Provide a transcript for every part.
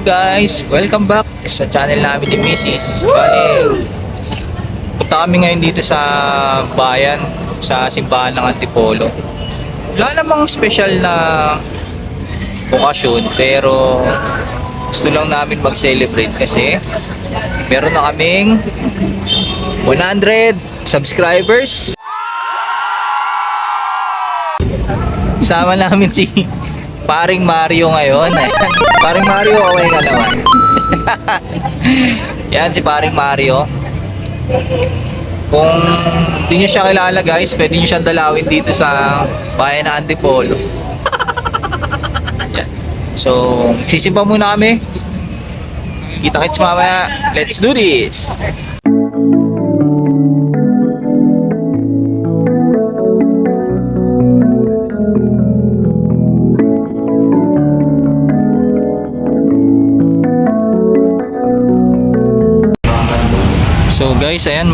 guys! Welcome back sa channel namin ni Mrs. Bali, punta kami ngayon dito sa bayan, sa simbahan ng Antipolo. Wala namang special na okasyon, pero gusto lang namin mag-celebrate kasi meron na kaming 100 subscribers. Kasama namin si Paring Mario ngayon. Paring Mario, okay ka naman. Yan si Paring Mario. Kung hindi niyo siya kilala guys, pwede niyo siyang dalawin dito sa bayan ng Antipolo. Yan. So, sisimba muna kami. Kita kits mamaya. Let's do this!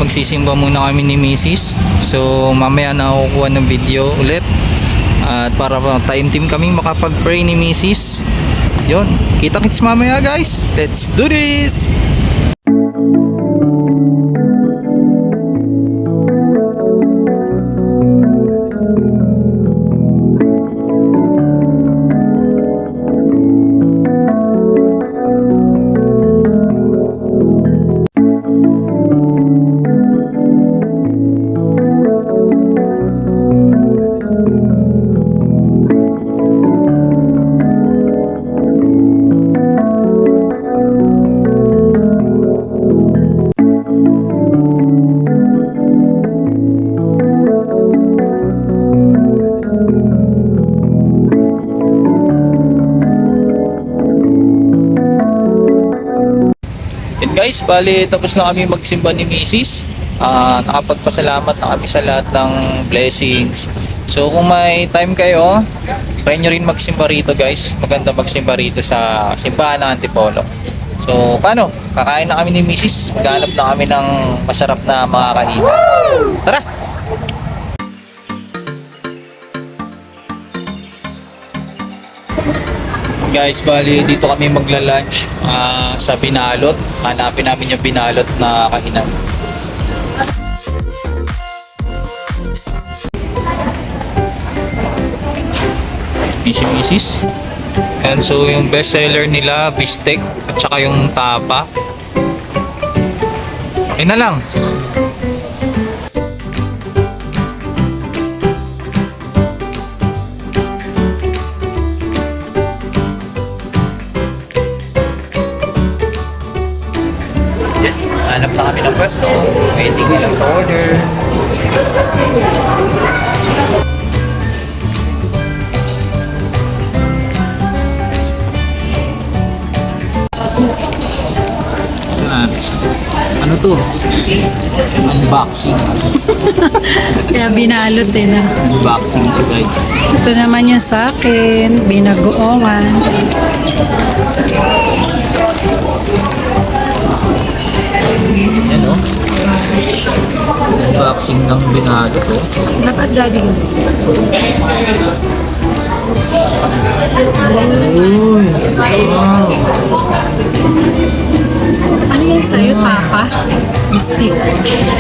Magsisimba muna kami ni Mrs. So mamaya na kukuha ng video ulit. At para pa time team kaming makapag-pray ni Mrs. Yon, kita kits mamaya guys. Let's do this! Guys, bali tapos na kami magsimba ni Mrs. Ah, nakapagpasalamat na kami sa lahat ng blessings. So kung may time kayo, try nyo rin magsimba rito guys. Maganda magsimba rito sa simbahan ng Antipolo. So paano? Kakain na kami ni Mrs. Maghanap na kami ng masarap na mga kainan. Tara! Guys, bali dito kami magla-lunch ah, sa Binalot. Hanapin namin yung Binalot na kainan. Misi Misis. And so yung best seller nila, bistek at saka yung tapa. Ayun na lang. Order. Saan? Ano to? Unboxing. Kaya binalot eh na. Unboxing siya guys. Ito naman yung sa akin, binagoongan. Yan o. Unboxing ng binado ko. Nakadali ko. Uy! Wow! Ano yan sa'yo, tapa? Stick.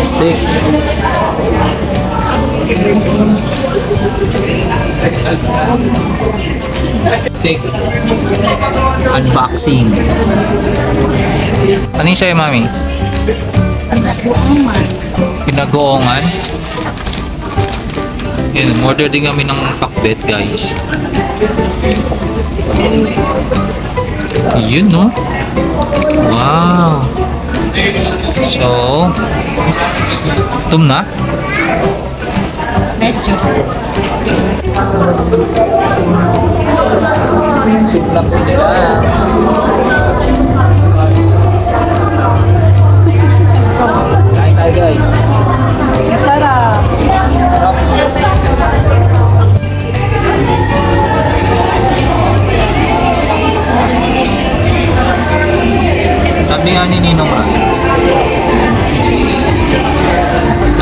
Steak. Steak. Unboxing. Ano yung sa'yo, mami? Pinagoongan. Yan, order din kami ng pakbet, guys. Yun, no? Wow! So, tum na? Medyo. Soup lang sila. Kain tayo guys. Ni Ani Ninong Ran.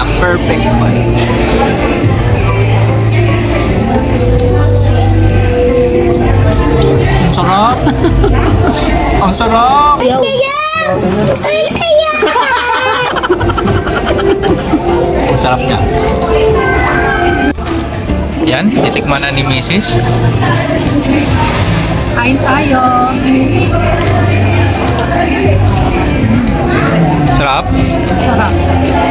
Ang perfect one. Ang sarap! Ang sarap! Ay, kaya! Ay, kaya! Ang sarap niya. Yan, titikman na ni Mrs. Kain tayo! Sarap. Sarap.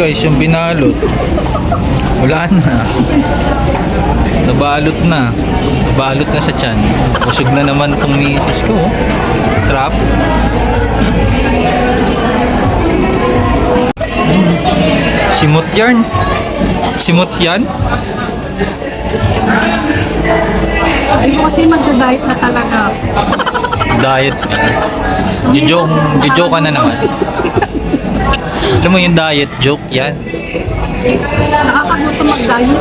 Guys, yung binalot. Wala na. Nabalot na. Nabalot na sa tiyan. Busog na naman itong misis ko. Sarap. Mm. Simot yarn. Simot yan. Hindi ko kasi magda-diet na talaga. Diet. Joke, joke ka na naman. Alam mo yung diet joke, yan. Nakakagutom mag-diet.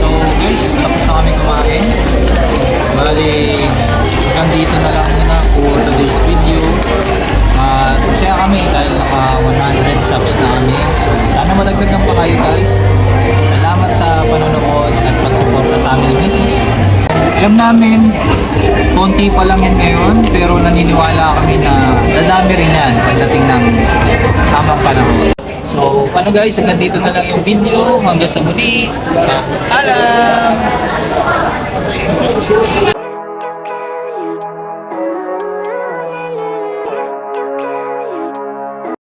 So guys, tapos na kami kumain. Bali, hanggang na lang muna for today's video. At masaya kami dahil naka 100 subs na kami. So sana madagdagan pa kayo guys. Salamat sa panonood at pagsuporta sa amin ni Mrs. Alam namin, konti pa lang yan ngayon, pero naniniwala kami na dadami rin yan pagdating ng tamang panahon. So, ano guys, hanggang dito na lang yung video. Hanggang sa muli. Paalam!